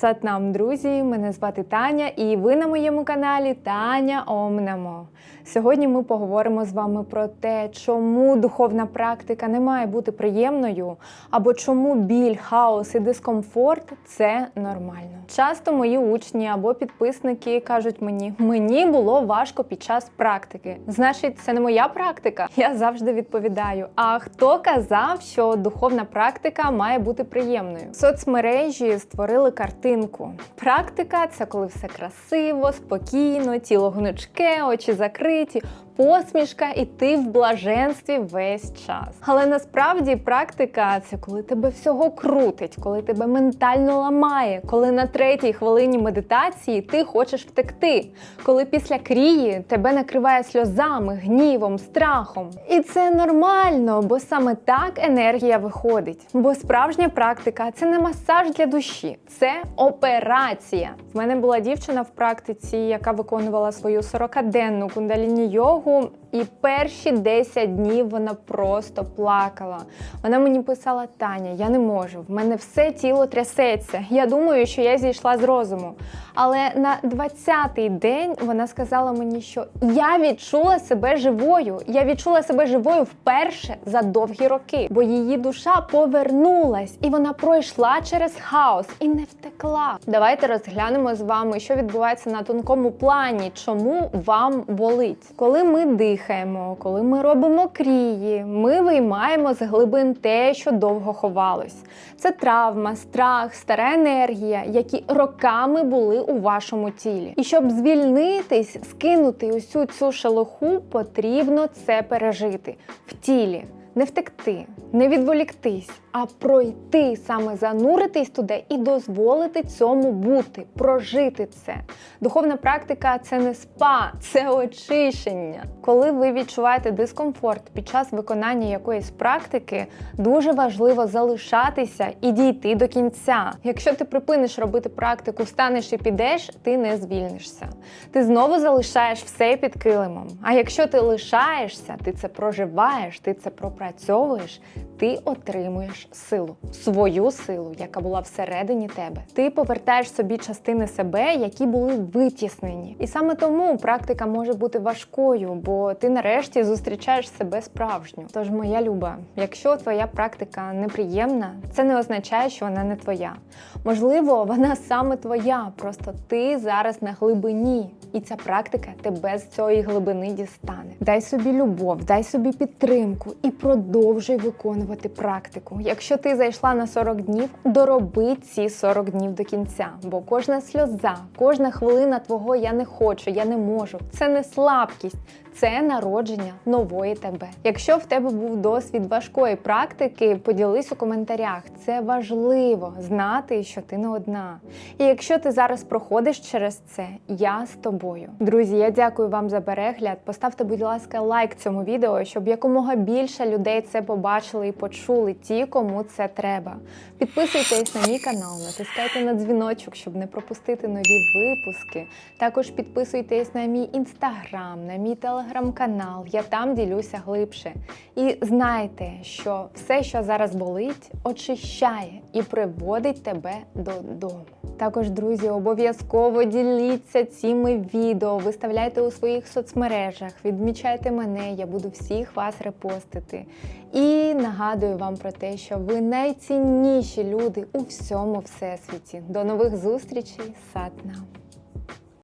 Сатнам, друзі! Мене звати Таня, і ви на моєму каналі Таня Омнамо. Сьогодні ми поговоримо з вами про те, чому духовна практика не має бути приємною, або чому біль, хаос і дискомфорт це нормально. Часто мої учні або підписники кажуть мені, мені було важко під час практики. Значить, це не моя практика. Я завжди відповідаю: а хто казав, що духовна практика має бути приємною? Соцмережі створили картинку. Практика це коли все красиво, спокійно, тіло гнучке, очі закриті, посмішка, і ти в блаженстві весь час. Але насправді практика це коли тебе всього крутить, коли тебе ментально ламає, коли на третій хвилині медитації ти хочеш втекти, коли після крії тебе накриває сльозами, гнівом, страхом. І це нормально, бо саме так енергія виходить. Бо справжня практика це не масаж для душі, це операція. В мене була дівчина в практиці, яка виконувала свою 40-денну кундаліні йогу. І перші 10 днів вона просто плакала. Вона мені писала: Таня, я не можу, в мене все тіло трясеться. Я думаю, що я зійшла з розуму. Але на 20-й день вона сказала мені, що я відчула себе живою. Я відчула себе живою вперше за довгі роки, бо її душа повернулась і вона пройшла через хаос і не втекла. Давайте розглянемо з вами, що відбувається на тонкому плані, чому вам болить. Коли ми дихаємо, коли ми робимо крії, ми виймаємо з глибин те, що довго ховалось. Це травма, страх, стара енергія, які роками були у вашому тілі. І щоб звільнитись, скинути усю цю шелуху, потрібно це пережити в тілі. Не втекти, не відволіктись, а пройти, саме зануритись туди і дозволити цьому бути, прожити це. Духовна практика це не спа, це очищення. Коли ви відчуваєте дискомфорт під час виконання якоїсь практики, дуже важливо залишатися і дійти до кінця. Якщо ти припиниш робити практику, встанеш і підеш, ти не звільнишся. Ти знову залишаєш все під килимом. А якщо ти лишаєшся, ти це проживаєш, ти це пропрацьовуєш, ти отримуєш силу, свою силу, яка була всередині тебе. Ти повертаєш собі частини себе, які були витіснені. І саме тому практика може бути важкою, бо ти нарешті зустрічаєш себе справжню. Тож, моя люба, якщо твоя практика неприємна, це не означає, що вона не твоя. Можливо, вона саме твоя, просто ти зараз на глибині. І ця практика тебе з цієї глибини дістане. Дай собі любов, дай собі підтримку і продовжуй виконувати практику. Якщо ти зайшла на 40 днів, дороби ці 40 днів до кінця. Бо кожна сльоза, кожна хвилина твого я не хочу, я не можу. Це не слабкість, це народження нової тебе. Якщо в тебе був досвід важкої практики, поділись у коментарях. Це важливо знати, що ти не одна. І якщо ти зараз проходиш через це, я з тобою. Друзі, я дякую вам за перегляд. Поставте, будь ласка, лайк цьому відео, щоб якомога більше людей це побачили і почули ті, кому це треба. Підписуйтесь на мій канал, натискайте на дзвіночок, щоб не пропустити нові випуски. Також підписуйтесь на мій інстаграм, на мій телеграм-канал. Я там ділюся глибше. І знайте, що все, що зараз болить, очищає і приводить тебе додому. Також, друзі, обов'язково діліться цими відео, виставляйте у своїх соцмережах, відмічайте мене, я буду всіх вас репостити. І нагадую вам про те, що ви найцінніші люди у всьому всесвіті. До нових зустрічей, сатна!